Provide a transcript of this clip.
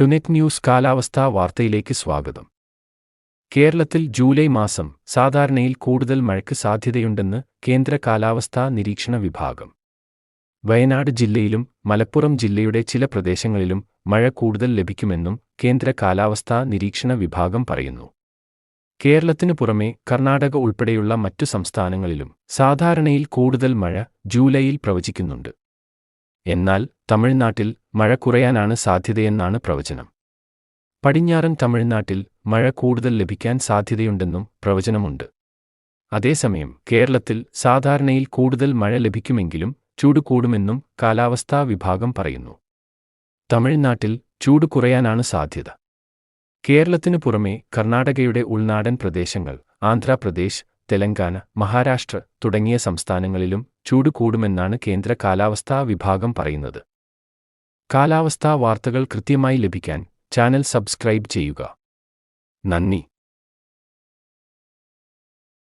ടുനെറ്റ് news കാലാവസ്ഥാ വാർത്തയിലേക്ക് സ്വാഗതം. കേരളത്തിൽ ജൂലൈ മാസം സാധാരണയിൽ കൂടുതൽ മഴയ്ക്ക് സാധ്യതയുണ്ടെന്ന് കേന്ദ്ര കാലാവസ്ഥാ നിരീക്ഷണ വിഭാഗം. വയനാട് ജില്ലയിലും മലപ്പുറം ജില്ലയുടെ ചില പ്രദേശങ്ങളിലും മഴ കൂടുതൽ ലഭിക്കുമെന്നും കേന്ദ്ര കാലാവസ്ഥാ നിരീക്ഷണ വിഭാഗം പറയുന്നു. കേരളത്തിനു പുറമെ കർണാടക ഉൾപ്പെടെയുള്ള മറ്റു സംസ്ഥാനങ്ങളിലും സാധാരണയിൽ കൂടുതൽ മഴ ജൂലൈയിൽ പ്രവചിക്കുന്നുണ്ട്. എന്നാൽ തമിഴ്നാട്ടിൽ മഴ കുറയാനാണ് സാധ്യതയെന്നാണ് പ്രവചനം. പടിഞ്ഞാറൻ തമിഴ്നാട്ടിൽ മഴ കൂടുതൽ ലഭിക്കാൻ സാധ്യതയുണ്ടെന്നും പ്രവചനമുണ്ട്. അതേസമയം കേരളത്തിൽ സാധാരണയിൽ കൂടുതൽ മഴ ലഭിക്കുമെങ്കിലും ചൂട് കൂടുമെന്നും കാലാവസ്ഥാ വിഭാഗം പറയുന്നു. തമിഴ്നാട്ടിൽ ചൂട് കുറയാനാണ് സാധ്യത. കേരളത്തിനു പുറമെ കർണാടകയുടെ ഉൾനാടൻ പ്രദേശങ്ങൾ ആന്ധ്രാപ്രദേശ് തെലങ്കാന മഹാരാഷ്ട്ര തുടങ്ങിയ സംസ്ഥാനങ്ങളിലും ചൂട് കൂടുമെന്നാണ് കേന്ദ്ര കാലാവസ്ഥാ വിഭാഗം പറയുന്നത്. കാലാവസ്ഥാ വാർത്തകൾ കൃത്യമായി ലഭിക്കാൻ ചാനൽ സബ്സ്ക്രൈബ് ചെയ്യുക. നന്ദി.